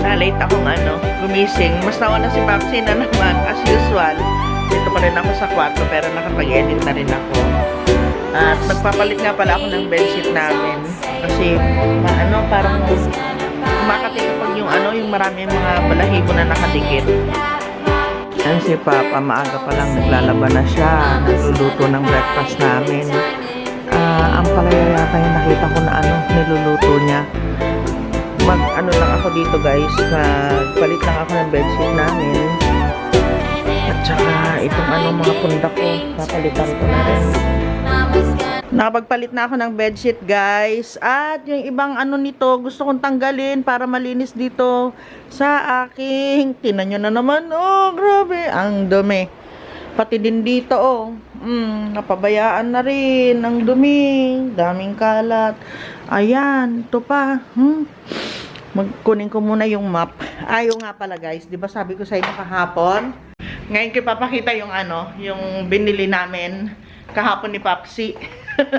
Na-late akong ano, gumising. Mas nauna si Papsi na naman, as usual. Dito pa rin ako sa kwarto, pero nakapag-edit na rin ako. At nagpapalit nga pala ako ng bedsheet namin. Kasi, ano, parang kumakati kapag yung ano, yung marami mga balahibo na nakadikit. Yan si Papa, maaga pa lang naglalaban na siya. Nagluluto ng breakfast namin. Ah, ang palaya yata yung nakita ko na ano, niluluto niya. Ano lang ako dito guys, magpalit lang ako ng bedsheet namin. At saka itong ano mga pundak ko, papalitan ko na rin. Nakapagpalit na ako ng bedsheet guys. At yung ibang ano nito, gusto kong tanggalin para malinis dito sa aking. Tinan na naman. Oh, grabe. Ang dumi. Pati din dito oh. Mm, napabayaan na rin. Ang dumi. Daming kalat. Ayan. Ito pa. Hmm. Magkunin ko muna yung map. Ayaw nga pala guys. Di ba sabi ko sa inyo kahapon? Ngayon ko ipapakita yung ano, yung binili namin kahapon ni Papsi.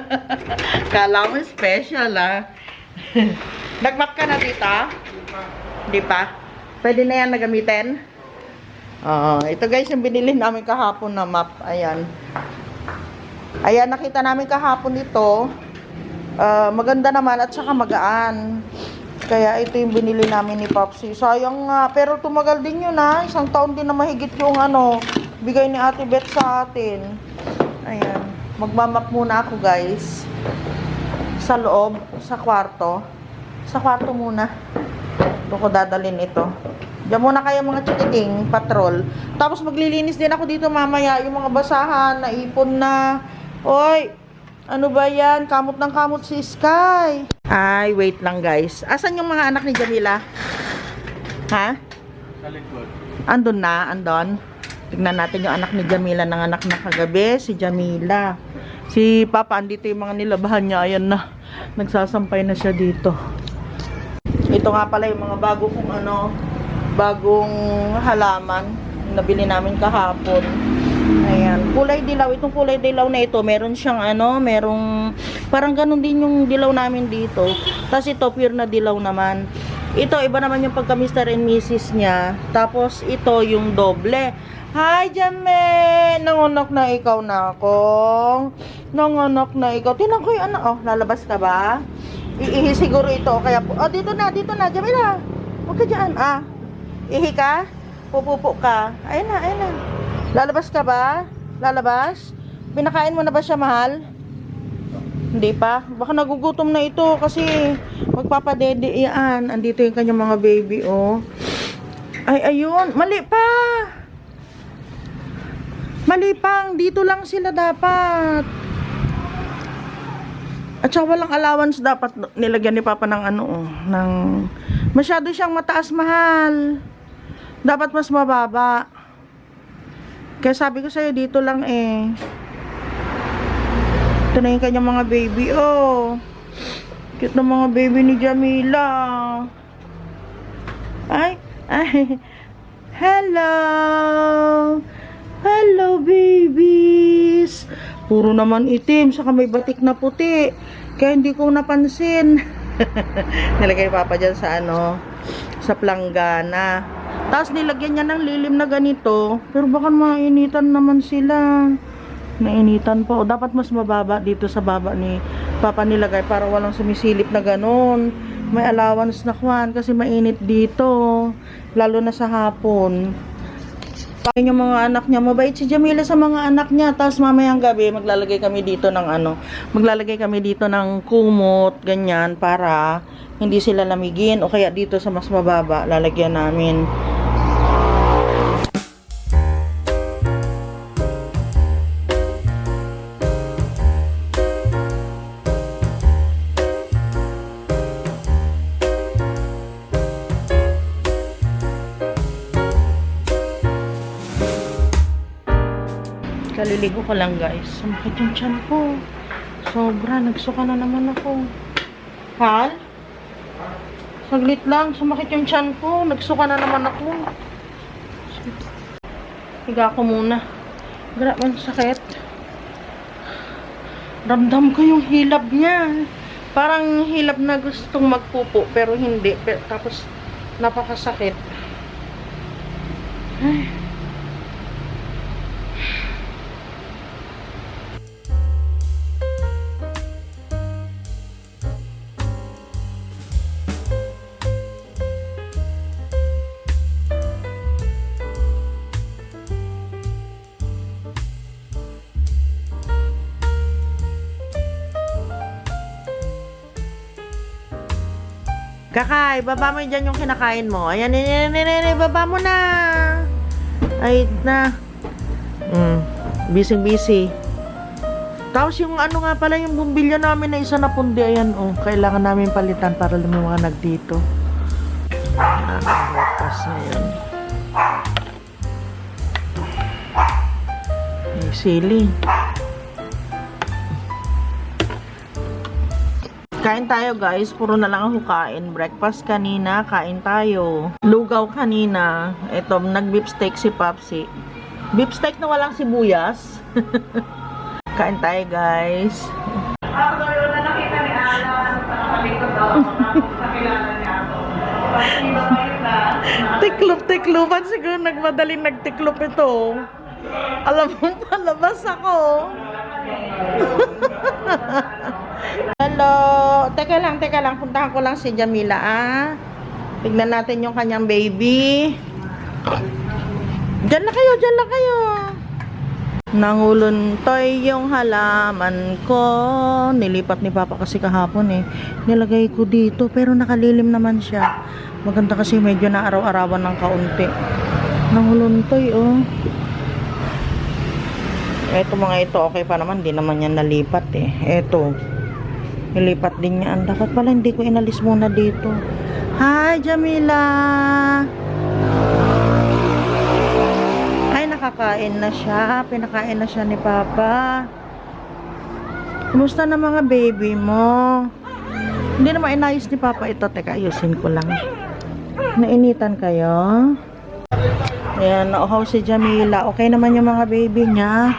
Kala mo special ah. Nagmap ka na dito? Di pa? Pwede na yan nagamitin? Oo. ito guys yung binili namin kahapon na map. Ayan. Ayan, nakita namin kahapon ito. Ah, maganda naman at saka magaan. Kaya ito yung binili namin ni Popsi. Sayang nga, pero tumagal din yun ha. Isang taon din na mahigit yung ano, bigay ni Ate Beth sa atin. Ayan. Magmamap muna ako guys. Sa loob, sa kwarto. Sa kwarto muna. Doon ko dadalhin ito. Diyan muna kayo mga chikiting, patrol. Tapos maglilinis din ako dito mamaya. Yung mga basahan, naipon na. Oy, ano ba yan? Kamot ng kamot si Sky. Ay, wait lang guys. Asan yung mga anak ni Jamila? Ha? Sa likod. Andun na, andon. Tignan natin yung anak ni Jamila ng anak na kagabi, si Jamila. Si Papa, andito yung mga nilabahan niya. Ayan na. Nagsasampay na siya dito. Ito nga pala yung mga bago kong ano, bagong halaman. Nabili namin kahapon. Ayan. Kulay dilaw. Itong kulay dilaw na ito, meron siyang ano, merong, parang ganun din yung dilaw namin dito. Tapos ito, pure na dilaw naman. Ito, iba naman yung pagka Mr. and Mrs. niya. Tapos ito, yung doble. Hi, Jame! Nangunak na ikaw na akong. Nangunak na ikaw. Tinan ko yung ano. Oh, lalabas ka ba? Iihi siguro ito. Kaya, po- oh, dito na, dito na. Jamila. Huwag ka dyan. Ah, ihi ka? Pupupo ka. Ayun na, ayun na. Lalabas ka ba? Lalabas? Pinakain mo na ba siya, mahal? Hindi pa. Baka nagugutom na ito kasi magpapadede yan. Andito yung kanyang mga baby, oh. Ay, ayun. Mali pa. Mali pang. Dito lang sila dapat. At saka walang allowance dapat nilagyan ni Papa ng ano, oh, ng... Masyado siyang mataas, mahal. Dapat mas mababa. Kaya sabi ko sa'yo, dito lang eh. Ito na yung kanyang mga baby, oh. Cute ng mga baby ni Jamila. Ay, ay. Hello. Hello, babies. Puro naman itim, saka may batik na puti. Kaya hindi ko napansin. Nilagay papa dyan sa ano, sa planggana. Tapos nilagyan niya ng lilim na ganito. Pero baka mainitan naman sila. Nainitan pa. O dapat mas mababa dito sa baba ni Papa nilagay para walang sumisilip na ganun. May allowance na kwan kasi mainit dito. Lalo na sa hapon. Yung mga anak niya. Mabait si Jamila sa mga anak niya. Tapos mamayang gabi, maglalagay kami dito ng ano, maglalagay kami dito ng kumot, ganyan, para hindi sila lamigin. O kaya dito sa mas mababa, lalagyan namin. Kaliligo ko lang guys. Sumakit yung tiyan ko. Sobra, nagsuka na naman ako. Hal? Saglit lang, sumakit yung tiyan ko. Nagsuka na naman ako. Higa ko muna. Grabe ang sakit. Ramdam ko yung hilab niya. Parang hilab na gustong magpupo, pero hindi. Pero, tapos, Napakasakit. Ay. Kakay, baba mo dyan yung kinakain mo. Ayan, nene, nene, nene, baba mo na. Ay, na. Mm, busy, busy. Tapos yung ano nga pala, yung bumbilya namin na isa na pundi, ayan, oh, kailangan namin palitan para lumiwanag dito. Ah, na yun. May sili. Kain tayo guys, puro na lang ang hukain. Breakfast kanina, kain tayo. Lugaw kanina. Ito, nag-beef steak si Papsi. Beef steak na walang sibuyas. kain tayo guys. tiklop, tiklopan siguro nagmadaling nagtiklop ito. Alam mo, palabas ako. Hello. Teka lang, teka lang. Puntahan ko lang si Jamila, ah. Tignan natin yung kanyang baby. Diyan na kayo, diyan na kayo. Nanguluntoy yung halaman ko. Nilipat ni Papa kasi kahapon eh. Nilagay ko dito pero nakalilim naman siya. Maganda kasi medyo na araw-arawan ng kaunti. Nanguluntoy oh. Eto mga ito, okay pa naman. Di naman yan nalipat eh. Eto. Nilipat din niya. Dapat pala hindi ko inalis muna dito. Hi, Jamila! Ay, nakakain na siya. Pinakain na siya ni Papa. Kumusta na mga baby mo? Hindi naman inayos ni Papa ito. Teka, ayusin ko lang. Nainitan kayo? Ayan, nauhaw si Jamila. Okay naman yung mga baby niya.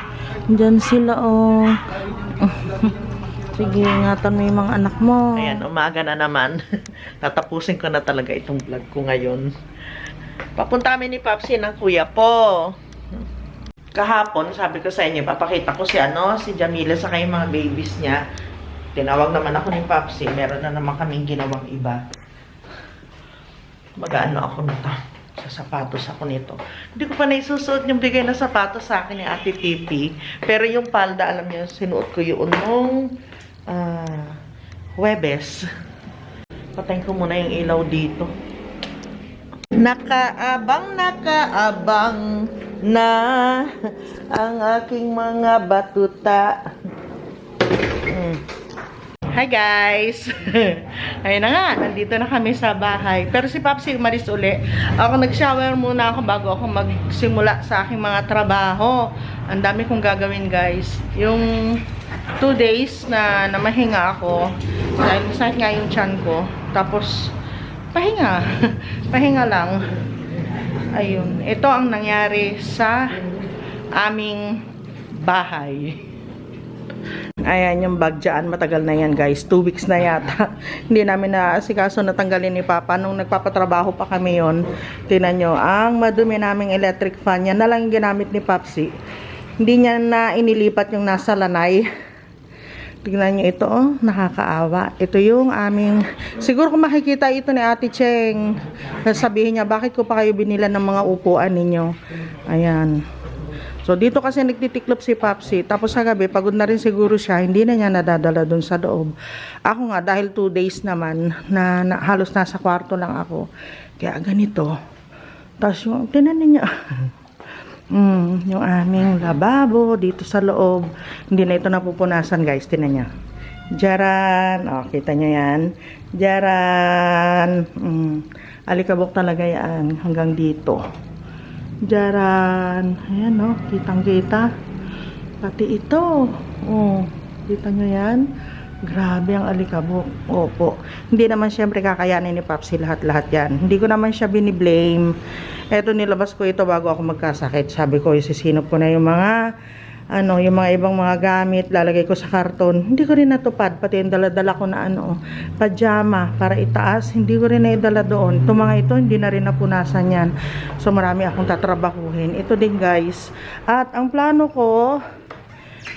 Diyan sila, oh. Sige, ingatan mo yung mga anak mo. Ayan, umaga na naman. Tatapusin ko na talaga itong vlog ko ngayon. Papunta kami ni Papsi ng kuya po. Kahapon, sabi ko sa inyo, papakita ko si ano, si Jamila sa kayong mga babies niya. Tinawag naman ako ni Papsi. Meron na naman kaming ginawang iba. Mag-ano ako nito. Sa sapatos ako nito. Hindi ko pa naisusuot yung bigay na sapatos sa akin ni Ate Pipi. Pero yung palda, alam niyo, sinuot ko yun nung ah, Webes. Patayin ko muna yung ilaw dito. Nakaabang, nakaabang na ang aking mga batuta. Hi guys! Ayun na nga, nandito na kami sa bahay. Pero si Papsi umalis uli. Ako nag-shower muna ako bago ako magsimula sa aking mga trabaho. Ang dami kong gagawin guys. Yung two days na namahinga ako, dahil masakit nga yung chan ko. Tapos, pahinga. pahinga lang. Ayun. Ito ang nangyari sa aming bahay. Ayan yung bag dyan. Matagal na yan guys. Two weeks na yata. Hindi namin na asikaso natanggalin ni Papa. Nung nagpapatrabaho pa kami yon Tinan nyo. Ang madumi naming electric fan. Yan na lang ginamit ni Papsi. Hindi niya na inilipat yung nasa lanay. Tignan nyo ito. Oh, nakakaawa. Ito yung aming... Siguro kung makikita ito ni Ate Cheng. Sabihin niya, bakit ko pa kayo binila ng mga upuan ninyo? Ayan. So, dito kasi nagtitiklop si Papsi. Tapos sa gabi, pagod na rin siguro siya. Hindi na niya nadadala dun sa loob. Ako nga, dahil two days naman, na, na halos nasa kwarto lang ako. Kaya ganito. Tapos yung, tinan niya. mm, yung aming lababo dito sa loob. Hindi na ito napupunasan guys. Tinan niya. Jaran. O, kita niyo yan. Jaran. Mm, alikabok talaga yan. Hanggang dito. Jaran. Ayan, no. Kitang-kita. Pati ito. Oh, kita nyo yan? Grabe ang alikabok. Opo. Hindi naman siyempre kakayanin ni Papsi lahat-lahat yan. Hindi ko naman siya biniblame. Eto, nilabas ko ito bago ako magkasakit. Sabi ko, isisinop ko na yung mga ano, yung mga ibang mga gamit, lalagay ko sa karton. Hindi ko rin natupad, pati yung dala-dala ko na ano, pajama para itaas, hindi ko rin naidala doon. Ito mga ito, hindi na rin napunasan yan. So marami akong tatrabahuhin. Ito din guys. At ang plano ko,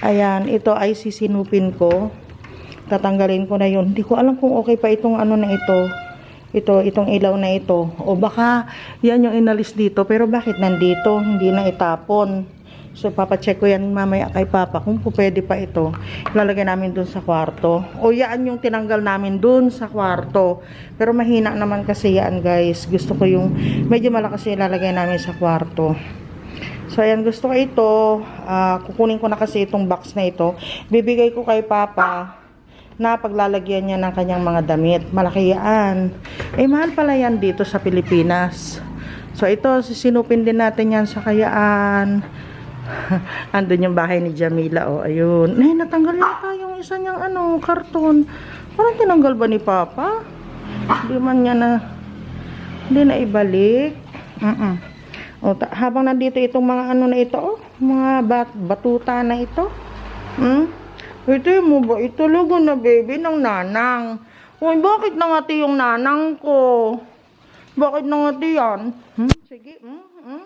ayan, ito ay sisinupin ko. Tatanggalin ko na yun. Hindi ko alam kung okay pa itong ano na ito. Ito, itong ilaw na ito. O baka yan yung inalis dito. Pero bakit nandito? Hindi na itapon. So, papacheck ko yan mamaya kay Papa kung pwede pa ito. Ilalagay namin dun sa kwarto. O yan yung tinanggal namin dun sa kwarto. Pero mahina naman kasi yan guys. Gusto ko yung medyo malakas yung ilalagay namin sa kwarto. So, ayan, gusto ko ito. ah, kukunin ko na kasi itong box na ito. Bibigay ko kay Papa na paglalagyan niya ng kanyang mga damit. Malaki yan. Eh, mahal pala yan dito sa Pilipinas. So, ito, sisinupin din natin yan sa kayaan. Andun yung bahay ni Jamila, oh, ayun. Ay, natanggal yata yung isa niyang, ano, karton. Parang tinanggal ba ni Papa? Hindi man niya na, hindi na ibalik. Mm O, ta- habang nandito itong mga ano na ito, oh, mga bat batuta na ito. Hmm? Ito mo ba? Ito lugo na baby ng nanang. Uy, bakit nangati yung nanang ko? Bakit nangati yan? Hmm? Sige, hmm? Hmm?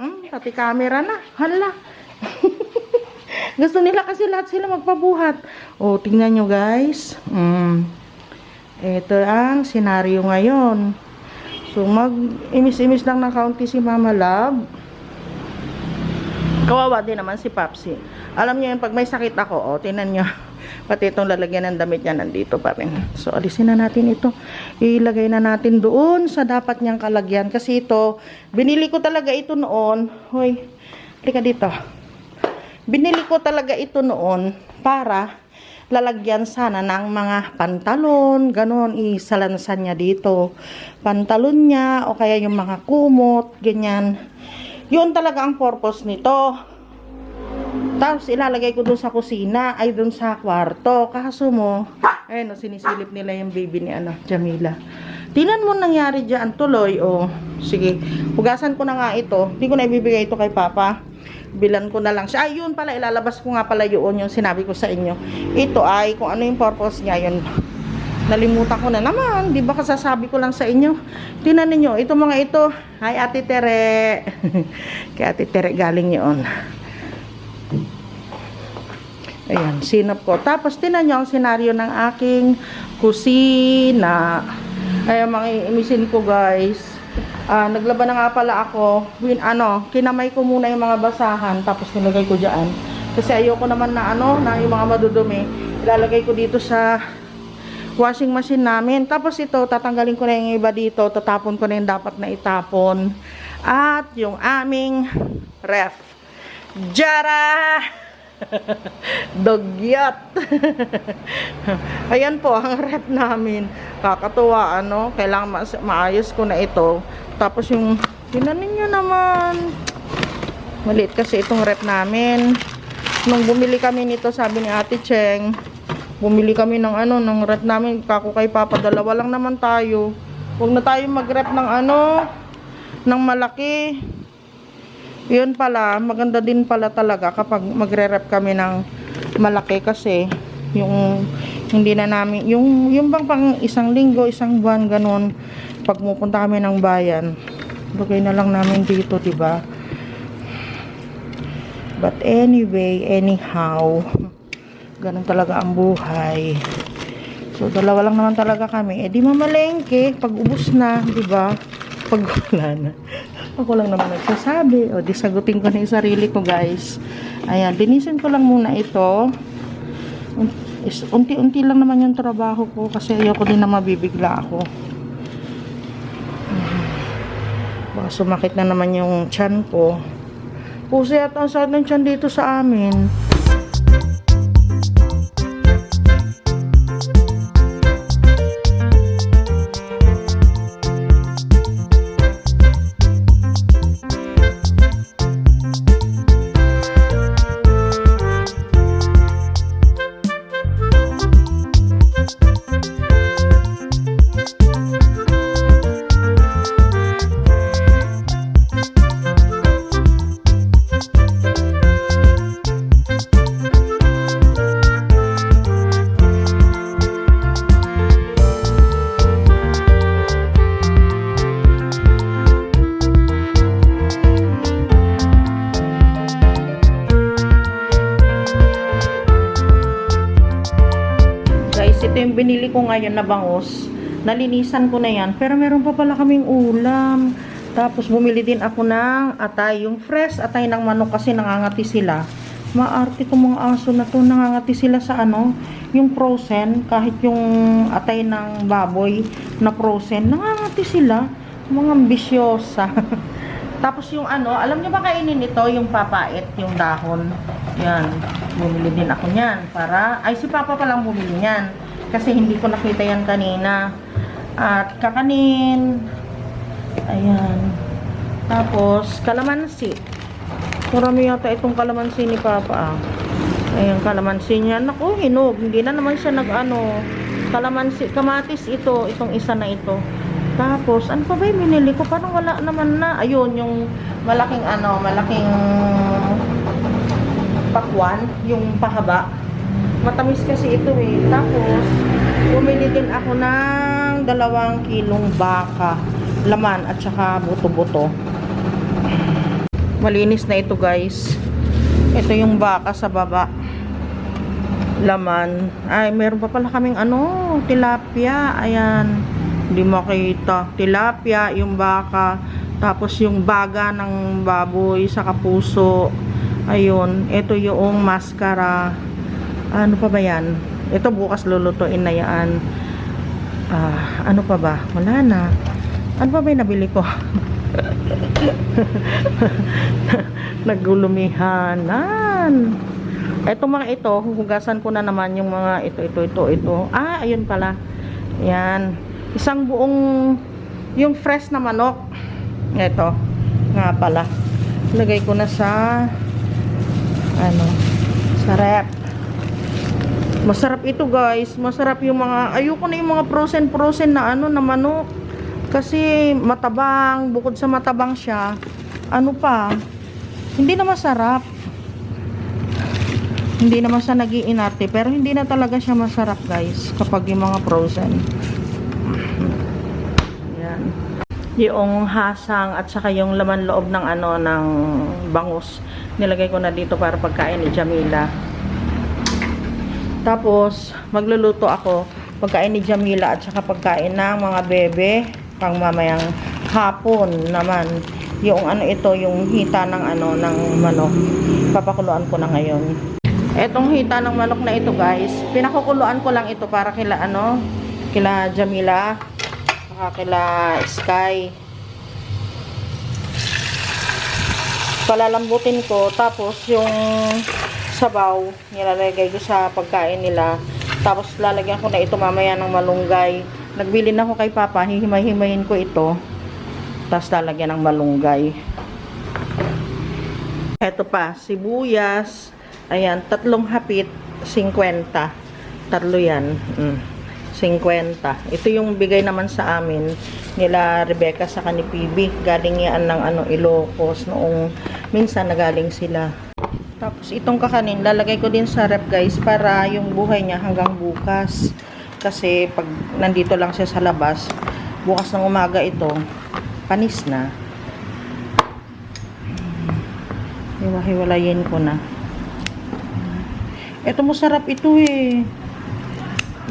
Hmm? Pati camera na. Hala. Gusto nila kasi lahat sila magpabuhat. O, tingnan nyo guys. Hmm. Ito ang senaryo ngayon. So, mag-imis-imis lang ng kaunti si Mama Love. Kawawa din naman si Papsi. Alam niyo yun, pag may sakit ako, o, tinan nyo. Pati itong lalagyan ng damit niya nandito pa rin. So, alisin na natin ito. Ilagay na natin doon sa dapat niyang kalagyan. Kasi ito, binili ko talaga ito noon. Hoy, halika dito. Binili ko talaga ito noon para lalagyan sana ng mga pantalon, ganon, isalansan niya dito. Pantalon niya, o kaya yung mga kumot, ganyan. Yun talaga ang purpose nito. Tapos ilalagay ko dun sa kusina, ay dun sa kwarto. Kaso mo, ayun, no, sinisilip nila yung baby ni ano, Jamila. Tinan mo nangyari dyan, tuloy, oh. Sige, hugasan ko na nga ito. Hindi ko na ibibigay ito kay Papa. Bilan ko na lang siya. Ay, yun pala, ilalabas ko nga pala yun, yung sinabi ko sa inyo. Ito ay, kung ano yung purpose niya, yun. Nalimutan ko na naman. Di ba kasasabi ko lang sa inyo? Tinan ninyo, ito mga ito. Hi, Ate Tere. Kay Ate Tere galing yun. Ayan, sinop ko. Tapos, tinan nyo ang senaryo ng aking kusina. Ayan, mga imisin ko, guys. Ah, naglaba na nga pala ako. Win, ano, kinamay ko muna yung mga basahan. Tapos, nilagay ko dyan. Kasi ayoko naman na, ano, na yung mga madudumi. Ilalagay ko dito sa washing machine namin. Tapos ito, tatanggalin ko na yung iba dito. Tatapon ko na yung dapat na itapon. At yung aming ref. Jara! Dogyot! Ayan po, ang ref namin. Kakatuwa, ano? Kailangan mas- maayos ko na ito. Tapos yung, tinan ninyo naman. Maliit kasi itong ref namin. Nung bumili kami nito, sabi ni Ate Cheng, bumili kami ng ano, ng rep namin, kako kay Papa, dalawa lang naman tayo. Huwag na tayo mag-rep ng ano, ng malaki. Yun pala, maganda din pala talaga kapag magre-rep kami ng malaki kasi yung hindi na namin, yung, yung bang pang isang linggo, isang buwan, ganun, pag pupunta kami ng bayan, lagay na lang namin dito, 'di ba? But anyway, anyhow, ganun talaga ang buhay. So, dalawa lang naman talaga kami. Eh, di mamalengke. Pag ubus na, di ba? Pag wala na. Ako lang naman nagsasabi. O, di sagutin ko na yung sarili ko, guys. Ayan, linisin ko lang muna ito. Unti-unti lang naman yung trabaho ko kasi ayoko din na mabibigla ako. Baka sumakit na naman yung chan ko. Kasi at ang sakit ng tiyan dito sa amin. Binili ko ngayon na bangus, nalinisan ko na yan, pero meron pa pala kaming ulam. Tapos bumili din ako ng atay, yung fresh atay ng manok kasi nangangati sila. Maarte ko mga aso na to, nangangati sila sa ano, yung frozen, kahit yung atay ng baboy na frozen, nangangati sila. Mga ambisyosa. Tapos yung ano, alam niyo ba kainin ito, yung papait, yung dahon. Yan, bumili din ako niyan para, ay si Papa pa lang bumili niyan. Kasi hindi ko nakita yan kanina. At kakanin. Ayan. Tapos, kalamansi. Marami yata itong kalamansi ni Papa. ah. Ayan, kalamansi niya. Naku, hinog. Hindi na naman siya nag-ano. Kalamansi, kamatis ito. Itong isa na ito. Tapos, ano pa ba yung binili ko? Parang wala naman na. Ayun, yung malaking ano, malaking pakwan. Yung pahaba. Matamis kasi ito eh. Tapos, bumili din ako ng dalawang kilong baka. Laman at saka buto-buto. Malinis na ito guys. Ito yung baka sa baba. Laman. Ay, meron pa pala kaming ano, tilapia. Ayan. Hindi makita. Tilapia, yung baka. Tapos yung baga ng baboy sa kapuso. Ayun. Ito yung mascara. Ano pa ba yan? Ito bukas lulutuin na yan. Ah, ano pa ba? Wala na. Ano pa ba yung nabili ko? Nagulumihanan. Ito mga ito, huhugasan ko na naman yung mga ito, ito, ito, ito. Ah, ayun pala. Yan. Isang buong, yung fresh na manok. Ito. Nga pala. Lagay ko na sa, ano, sa rep. Masarap ito guys. Masarap yung mga, ayoko na yung mga frozen-frozen na ano, na manok. Kasi matabang, bukod sa matabang siya, ano pa, hindi na masarap. Hindi naman siya nagiinarte, pero hindi na talaga siya masarap guys, kapag yung mga frozen. Yan. Yung hasang at saka yung laman loob ng ano, ng bangus, nilagay ko na dito para pagkain ni Jamila. Tapos, magluluto ako pagkain ni Jamila at saka pagkain ng mga bebe pang mamayang hapon naman. Yung ano ito, yung hita ng ano ng manok. Papakuluan ko na ngayon. Etong hita ng manok na ito, guys, pinakukuluan ko lang ito para kila ano, kila Jamila, saka kila Sky. Palalambutin ko tapos yung sabaw nilalagay ko sa pagkain nila. Tapos lalagyan ko na ito mamaya ng malunggay. Nagbili na ako kay papa hihimay-himayin ko ito. Tapos lalagyan ng malunggay. Eto pa sibuyas. Ayan tatlong hapit 50 tatlo yan mm. 50 ito yung bigay naman sa amin nila Rebecca sa ni PB galing yan ng ano Ilocos noong minsan nagaling sila tapos itong kakanin, lalagay ko din sa rep guys para yung buhay niya hanggang bukas. Kasi pag nandito lang siya sa labas, bukas ng umaga ito, panis na. Hiwa-hiwalayin ko na. Ito masarap ito eh.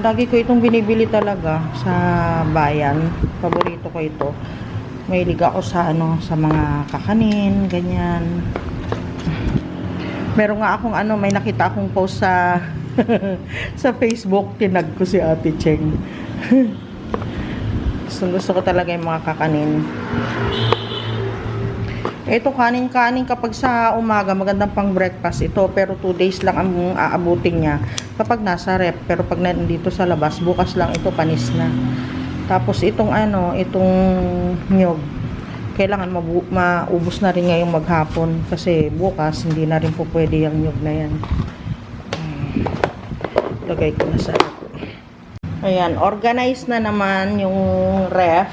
Lagi ko itong binibili talaga sa bayan. Paborito ko ito. Mahilig ako sa ano, sa mga kakanin, ganyan meron nga akong ano, may nakita akong post sa sa Facebook, tinag ko si Ate Cheng. gusto, gusto ko talaga yung mga kakanin. Ito kanin-kanin kapag sa umaga, magandang pang breakfast ito, pero 2 days lang ang aabutin niya kapag nasa rep. Pero pag nandito sa labas, bukas lang ito panis na. Tapos itong ano, itong nyog, kailangan maubos na rin ngayong maghapon kasi bukas hindi na rin po pwede yung nyug na yan. Hmm. lagay ko na sa ayan organize na naman yung ref.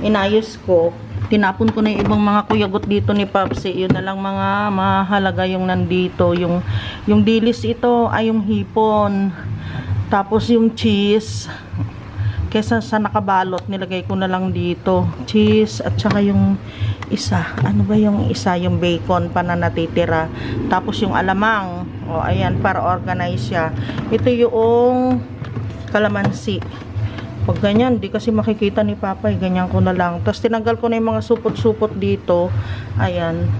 Inayos ko. Tinapon ko na yung ibang mga kuyagot dito ni Papsi. Yun na lang mga mahalaga yung nandito. Yung, yung dilis ito ay yung hipon. Tapos yung cheese kesa sa nakabalot nilagay ko na lang dito cheese at saka yung isa ano ba yung isa yung bacon pa na natitira tapos yung alamang o ayan para organize siya ito yung kalamansi. Pag ganyan, di kasi makikita ni Papa, ganyan ko na lang. Tapos tinanggal ko na yung mga supot-supot dito. Ayan.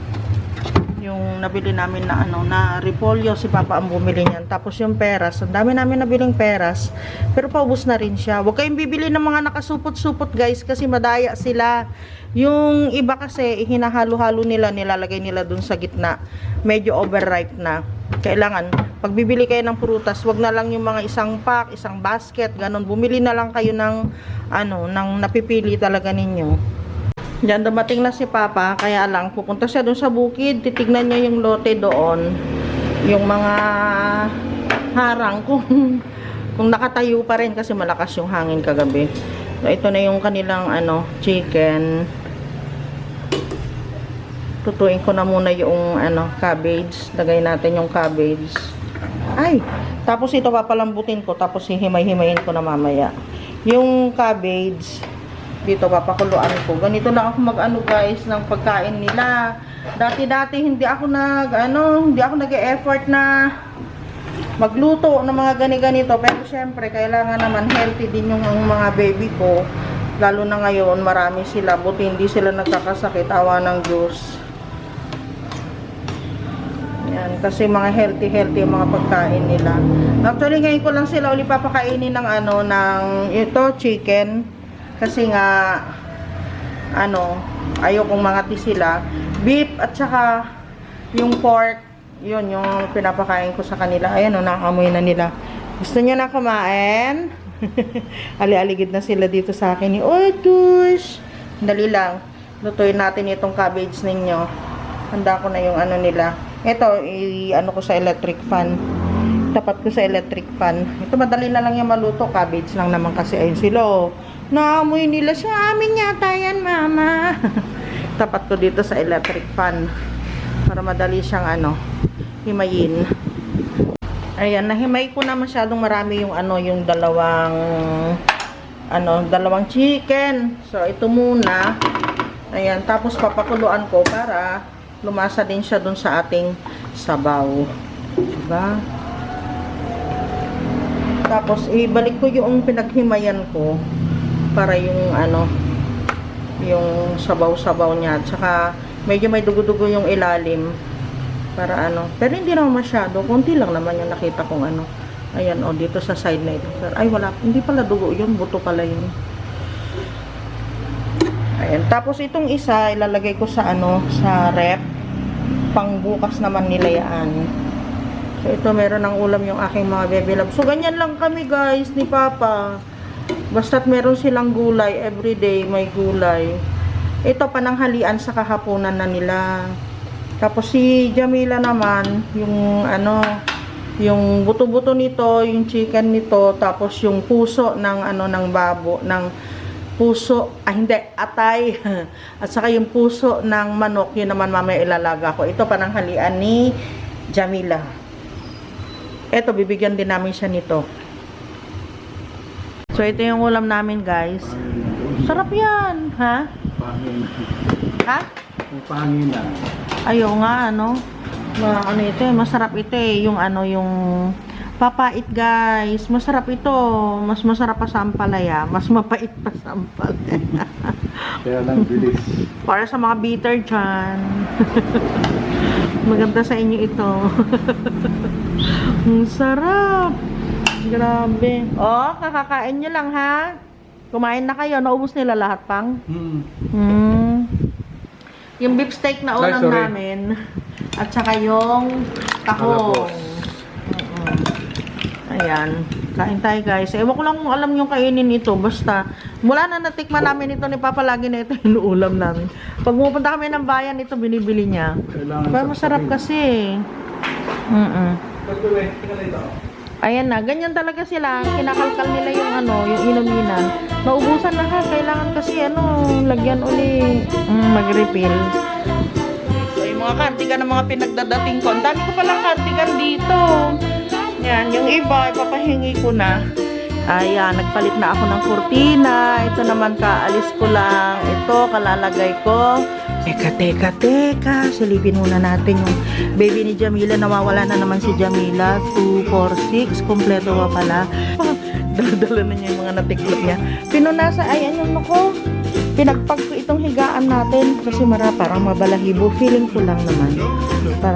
Yung nabili namin na ano, na repolyo, si Papa ang bumili niyan. Tapos yung peras, ang dami namin nabiling peras. Pero paubos na rin siya. Huwag kayong bibili ng mga nakasupot-supot guys, kasi madaya sila. Yung iba kasi, hinahalo-halo nila, nilalagay nila dun sa gitna. Medyo overripe na. Kailangan, pag bibili kayo ng prutas, wag na lang yung mga isang pack, isang basket, ganun. Bumili na lang kayo ng, ano, ng napipili talaga ninyo. Diyan dumating na si Papa, kaya lang pupunta siya doon sa bukid, titignan niya yung lote doon. Yung mga harang kung kung nakatayo pa rin kasi malakas yung hangin kagabi. So, ito na yung kanilang ano, chicken. Tutuin ko na muna yung ano, cabbage. Lagay natin yung cabbage. Ay, tapos ito papalambutin ko tapos hihimay-himayin ko na mamaya. Yung cabbage, dito papakuluan ko. Ganito lang ako mag-ano guys ng pagkain nila. Dati-dati hindi ako nag ano, hindi ako nag-e-effort na magluto ng mga gani-ganito. Pero syempre, kailangan naman healthy din yung mga baby ko. Lalo na ngayon, marami sila. Buti hindi sila nagkakasakit. Awa ng Diyos. Yan, kasi mga healthy-healthy mga pagkain nila. Actually, ngayon ko lang sila uli papakainin ng ano, ng ito, chicken. Kasi nga, ano, ayokong mangati sila. Beef at saka yung pork, yun yung pinapakain ko sa kanila. Ayan o, nakakamoy na nila. Gusto nyo na kumain? Ali-aligid na sila dito sa akin ni Otus. Dali lang. Lutuin natin itong cabbage ninyo. Handa ko na yung ano nila. Ito, i-ano ko sa electric fan. Tapat ko sa electric fan. Ito, madali na lang yung maluto. Cabbage lang naman kasi. Ayun sila. Naamoy nila sa amin yata yan, mama. Tapat ko dito sa electric fan. Para madali siyang ano, himayin. Ayan, nahimay ko na masyadong marami yung ano, yung dalawang ano, dalawang chicken. So, ito muna. Ayan, tapos papakuluan ko para lumasa din siya dun sa ating sabaw. Diba? Tapos, ibalik ko yung pinaghimayan ko para yung ano, yung sabaw-sabaw niya. Tsaka, medyo may dugo-dugo yung ilalim. Para ano. Pero hindi naman masyado. Kunti lang naman yung nakita kong ano. Ayan, o, dito sa side na ito. Ay, wala. Hindi pala dugo yun. Buto pala yun. Ayan. Tapos, itong isa, ilalagay ko sa ano, sa rep. Pangbukas naman nila yan. Ito, meron ng ulam yung aking mga baby love. So, ganyan lang kami, guys, ni Papa. Basta't meron silang gulay, everyday may gulay. Ito, pananghalian sa kahaponan na nila. Tapos si Jamila naman, yung ano, yung buto-buto nito, yung chicken nito, tapos yung puso ng ano ng babo, ng puso, ah hindi, atay. At saka yung puso ng manok, yun naman mamaya ilalaga ko. Ito pananghalian ni Jamila. Ito, bibigyan din namin siya nito. So, ito yung ulam namin, guys. Sarap yan, ha? Ha? Ang pangin na. Ayaw nga, ano. Ma, ano ito eh, masarap ito eh. Yung ano, yung papait guys. Masarap ito. Mas masarap pa sa ampalaya. Mas mapait pa sa ampalaya. Kaya lang bilis. Para sa mga bitter dyan. Maganda sa inyo ito. Ang sarap. Grabe. Oh, kakakain nyo lang ha. Kumain na kayo. Naubos nila lahat pang. Hmm. Hmm. Yung beef steak na Ay, ulam sorry. namin. At saka yung. Mm-mm. Ayan. Kain tayo guys. Ewan ko lang kung alam yung kainin ito. Basta, mula na natikman namin ito ni Papa, lagi na ito yung ulam namin. Pag pupunta kami ng bayan, ito binibili niya. Kailangan Pero masarap kasi. Mm-mm. Ayan na, ganyan talaga sila. Kinakalkal nila yung ano, yung inuminan. Naubusan na ha, kailangan kasi ano, lagyan uli, mm, mag-refill. So, yung mga kartigan ng mga pinagdadating ko, ang dami ko palang kartigan dito. Yan, yung iba, ipapahingi ko na. Ayan, nagpalit na ako ng kurtina. Ito naman, kaalis ko lang. Ito, kalalagay ko. Teka, teka, teka. Silipin muna natin yung baby ni Jamila. Nawawala na naman si Jamila. 2, 4, 6. Kompleto pa pala. Dala-dala na niya yung mga natiklop niya. Pinunasa, ay ano ko, pinagpag ko itong higaan natin kasi mara parang mabalahibo. Feeling ko lang naman. Para